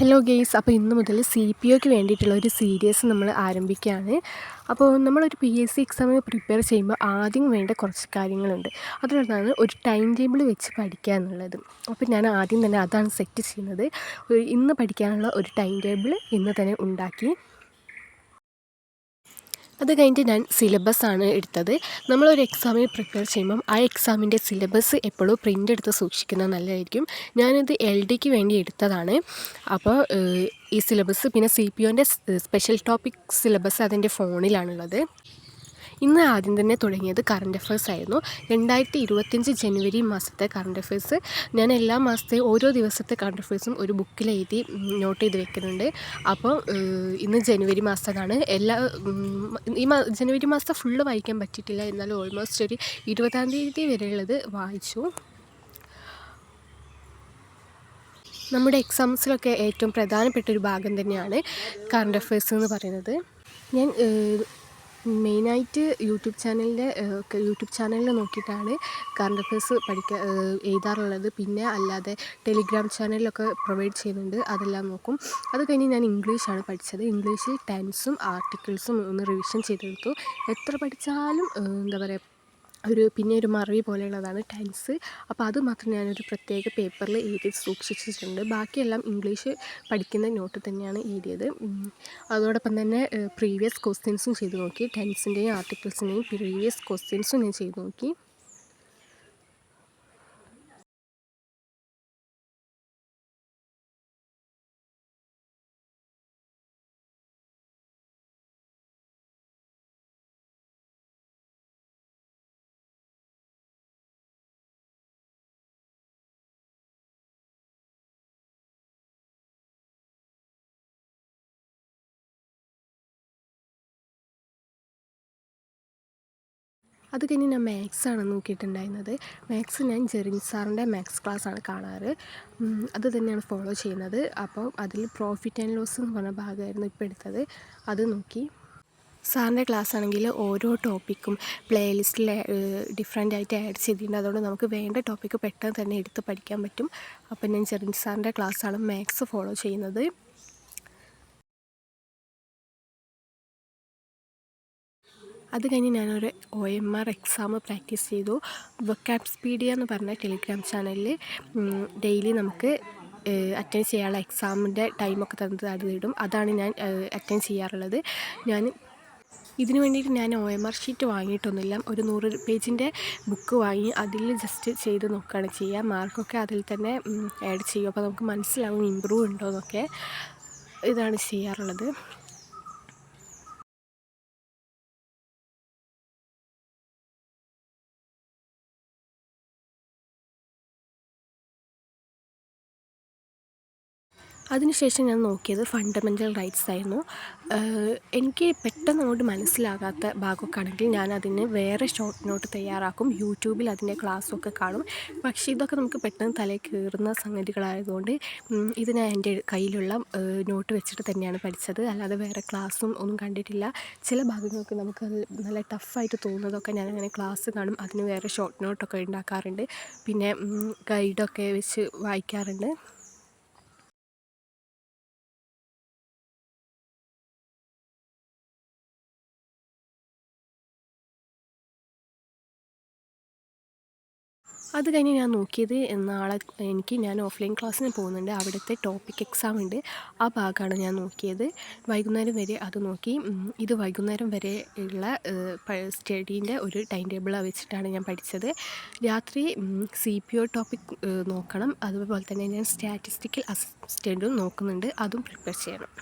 Hello guys അപ്പോൾ ഇന്ന് മുതൽ സി പി ഒക്ക് വേണ്ടിയിട്ടുള്ള ഒരു സീരീസ് നമ്മൾ ആരംഭിക്കുകയാണ്. അപ്പോൾ നമ്മളൊരു പി എസ് സി എക്സാമിന് പ്രിപ്പയർ ചെയ്യുമ്പോൾ ആദ്യം വേണ്ട കുറച്ച് കാര്യങ്ങളുണ്ട്. അതിലൊന്നാണ് ഒരു ടൈം ടേബിൾ വെച്ച് പഠിക്കുക എന്നുള്ളത്. അപ്പോൾ ഞാൻ ആദ്യം തന്നെ അതാണ് സെറ്റ് ചെയ്യുന്നത്. ഇന്ന് പഠിക്കാനുള്ള ഒരു ടൈം ടേബിൾ ഇന്ന് തന്നെ ഉണ്ടാക്കി അത് കഴിഞ്ഞിട്ട് ഞാൻ സിലബസാണ് എടുത്തത്. നമ്മളൊരു എക്സാമിന് പ്രിപ്പയർ ചെയ്യുമ്പം ആ എക്സാമിന്റെ സിലബസ് എപ്പോഴും പ്രിന്റ് എടുത്ത് സൂക്ഷിക്കുന്നത് നല്ലതായിരിക്കും. ഞാനിത് എൽ ഡിക്ക് വേണ്ടി എടുത്തതാണ്. അപ്പോൾ ഈ സിലബസ് പിന്നെ സി പി ഒന്റെ സ്പെഷ്യൽ ടോപ്പിക് സിലബസ് അതിന്റെ ഫോണിലാണുള്ളത് ഇന്ന് ആദ്യം തന്നെ തുടങ്ങിയത് കറണ്ട് അഫയേഴ്സ് ആയിരുന്നു. രണ്ടായിരത്തി ഇരുപത്തിയഞ്ച് ജനുവരി മാസത്തെ കറണ്ട് അഫയേഴ്സ് ഞാൻ എല്ലാ മാസത്തെ ഓരോ ദിവസത്തെ കറണ്ട് അഫയേഴ്സും ഒരു ബുക്കിൽ എഴുതി നോട്ട് ചെയ്ത് വെക്കുന്നുണ്ട്. അപ്പോൾ ഇന്ന് ജനുവരി മാസത്താണ്. എല്ലാ ഈ ജനുവരി മാസത്തെ ഫുള്ള് വായിക്കാൻ പറ്റിയിട്ടില്ല. എന്നാലും ഓൾമോസ്റ്റ് ഒരു ഇരുപതാം തീയതി വരെയുള്ളത് വായിച്ചു. നമ്മുടെ എക്സാംസിലൊക്കെ ഏറ്റവും പ്രധാനപ്പെട്ട ഒരു ഭാഗം തന്നെയാണ് കറണ്ട് അഫയേഴ്സ് എന്ന് പറയുന്നത്. ഞാൻ മെയിനായിട്ട് യൂട്യൂബ് ചാനലിന്റെ യൂട്യൂബ് ചാനലിൽ നോക്കിയിട്ടാണ് കറണ്ട് അഫയേഴ്സ് പഠിക്കുക എഴുതാറുള്ളത്. പിന്നെ അല്ലാതെ ടെലിഗ്രാം ചാനലിലൊക്കെ പ്രൊവൈഡ് ചെയ്യുന്നുണ്ട്. അതെല്ലാം നോക്കും. അത് കഴിഞ്ഞ് ഞാൻ ഇംഗ്ലീഷാണ് പഠിച്ചത്. ഇംഗ്ലീഷിൽ ടെൻസും ആർട്ടിക്കിൾസും ഒന്ന് റിവിഷൻ ചെയ്തെടുത്തു. എത്ര പഠിച്ചാലും എന്താ പറയുക ഒരു പിന്നെ ഒരു മറവി പോലെയുള്ളതാണ് ടെൻസ്. അപ്പോൾ അത് മാത്രം ഞാനൊരു പ്രത്യേക പേപ്പറിൽ എഴുതി സൂക്ഷിച്ചിട്ടുണ്ട്. ബാക്കിയെല്ലാം ഇംഗ്ലീഷ് പഠിക്കുന്ന നോട്ട് തന്നെയാണ് എഴുതിയത്. അതോടൊപ്പം തന്നെ പ്രീവിയസ് ക്വസ്റ്റ്യൻസും ചെയ്ത് നോക്കി. ടെൻസിന്റെയും ആർട്ടിക്കിൾസിന്റെയും പ്രീവിയസ് ക്വസ്റ്റ്യൻസും ഞാൻ ചെയ്തു നോക്കി. അത് കഴിഞ്ഞ് ഞാൻ മാത്സാണ് നോക്കിയിട്ടുണ്ടായിരുന്നത്. മാത്സ് ഞാൻ ജെറിൻ സാറിന്റെ മാത്സ് ക്ലാസ്സാണ് കാണാറ്. അത് തന്നെയാണ് ഫോളോ ചെയ്യുന്നത്. അപ്പോൾ അതിൽ പ്രോഫിറ്റ് ആൻഡ് ലോസ് എന്ന് പറഞ്ഞ ഭാഗമായിരുന്നു ഇപ്പോൾ എടുത്തത്. അത് നോക്കി. സാറിന്റെ ക്ലാസ് ആണെങ്കിൽ ഓരോ ടോപ്പിക്കും പ്ലേലിസ്റ്റിൽ ഡിഫറെന്റ് ആയിട്ട് ആഡ് ചെയ്തിട്ടുണ്ട്. അതുകൊണ്ട് നമുക്ക് വേണ്ട ടോപ്പിക്ക് പെട്ടെന്ന് തന്നെ എടുത്ത് പഠിക്കാൻ പറ്റും. അപ്പം ഞാൻ ജെറിൻ സാറിന്റെ ക്ലാസ്സാണ് മാത്സ് ഫോളോ ചെയ്യുന്നത്. അത് കഴിഞ്ഞ് ഞാനൊരു O M R exam practice ചെയ്തു. വൊക്കാബ് സ്പീഡിയ എന്ന് പറഞ്ഞ ടെലിഗ്രാം ചാനലിൽ ഡെയിലി നമുക്ക് അറ്റൻഡ് ചെയ്യാനുള്ള എക്സാമിന്റെ ടൈമൊക്കെ തന്നത് അത് ഇടും അതാണ് ഞാൻ അറ്റൻഡ് ചെയ്യാറുള്ളത്. ഞാൻ ഇതിന് വേണ്ടിയിട്ട് ഞാൻ ഒ എം ആർ ഷീറ്റ് വാങ്ങിയിട്ടൊന്നുമില്ല. ഒരു നൂറ് പേജിന്റെ ബുക്ക് വാങ്ങി അതിൽ ജസ്റ്റ് ചെയ്ത് നോക്കുകയാണ് ചെയ്യുക. മാർക്കൊക്കെ അതിൽ തന്നെ ആഡ് ചെയ്യും അപ്പോൾ നമുക്ക് മനസ്സിലാവും ഇമ്പ്രൂവ് ഉണ്ടോ എന്നൊക്കെ ഇതാണ് ചെയ്യാറുള്ളത്. അതിനുശേഷം ഞാൻ നോക്കിയത് ഫണ്ടമെന്റൽ റൈറ്റ്സ് ആയിരുന്നു. എനിക്ക് പെട്ടെന്ന് അങ്ങോട്ട് മനസ്സിലാകാത്ത ഭാഗമൊക്കെ ആണെങ്കിൽ ഞാൻ അതിന് വേറെ ഷോർട്ട് നോട്ട് തയ്യാറാക്കും. യൂട്യൂബിൽ അതിന്റെ ക്ലാസ്സൊക്കെ കാണും. പക്ഷേ ഇതൊക്കെ നമുക്ക് പെട്ടെന്ന് തലയിൽ കയറുന്ന സംഗതികളായതുകൊണ്ട് ഇത് ഞാൻ എന്റെ കയ്യിലുള്ള നോട്ട് വെച്ചിട്ട് തന്നെയാണ് പഠിച്ചത്. അല്ലാതെ വേറെ ക്ലാസ്സും ഒന്നും കണ്ടിട്ടില്ല. ചില ഭാഗങ്ങൾക്ക് നമുക്ക് നല്ല ടഫായിട്ട് തോന്നുന്നതൊക്കെ അങ്ങനെ ക്ലാസ് കാണും. അതിന് വേറെ ഷോർട്ട് നോട്ടൊക്കെ ഉണ്ടാക്കാറുണ്ട്. പിന്നെ ഗൈഡൊക്കെ വെച്ച് വായിക്കാറുണ്ട്. അത് കഴിഞ്ഞ് ഞാൻ നോക്കിയത് നാളെ എനിക്ക് ഞാൻ ഓഫ്ലൈൻ ക്ലാസ്സിന് പോകുന്നുണ്ട്. അവിടുത്തെ ടോപ്പിക് എക്സാം ഉണ്ട്. ആ ഭാഗമാണ് ഞാൻ നോക്കിയത്. വൈകുന്നേരം വരെ അത് നോക്കി. ഇത് വൈകുന്നേരം വരെ ഉള്ള സ്റ്റഡീന്റെ ഒരു ടൈം ടേബിൾ വെച്ചിട്ടാണ് ഞാൻ പഠിച്ചത്. രാത്രി സി പി ഒ ടോപ്പിക് നോക്കണം. അതുപോലെ തന്നെ ഞാൻ സ്റ്റാറ്റിസ്റ്റിക്കൽ അസിസ്റ്റന്റും നോക്കുന്നുണ്ട്. അതും പ്രിപ്പയർ ചെയ്യണം.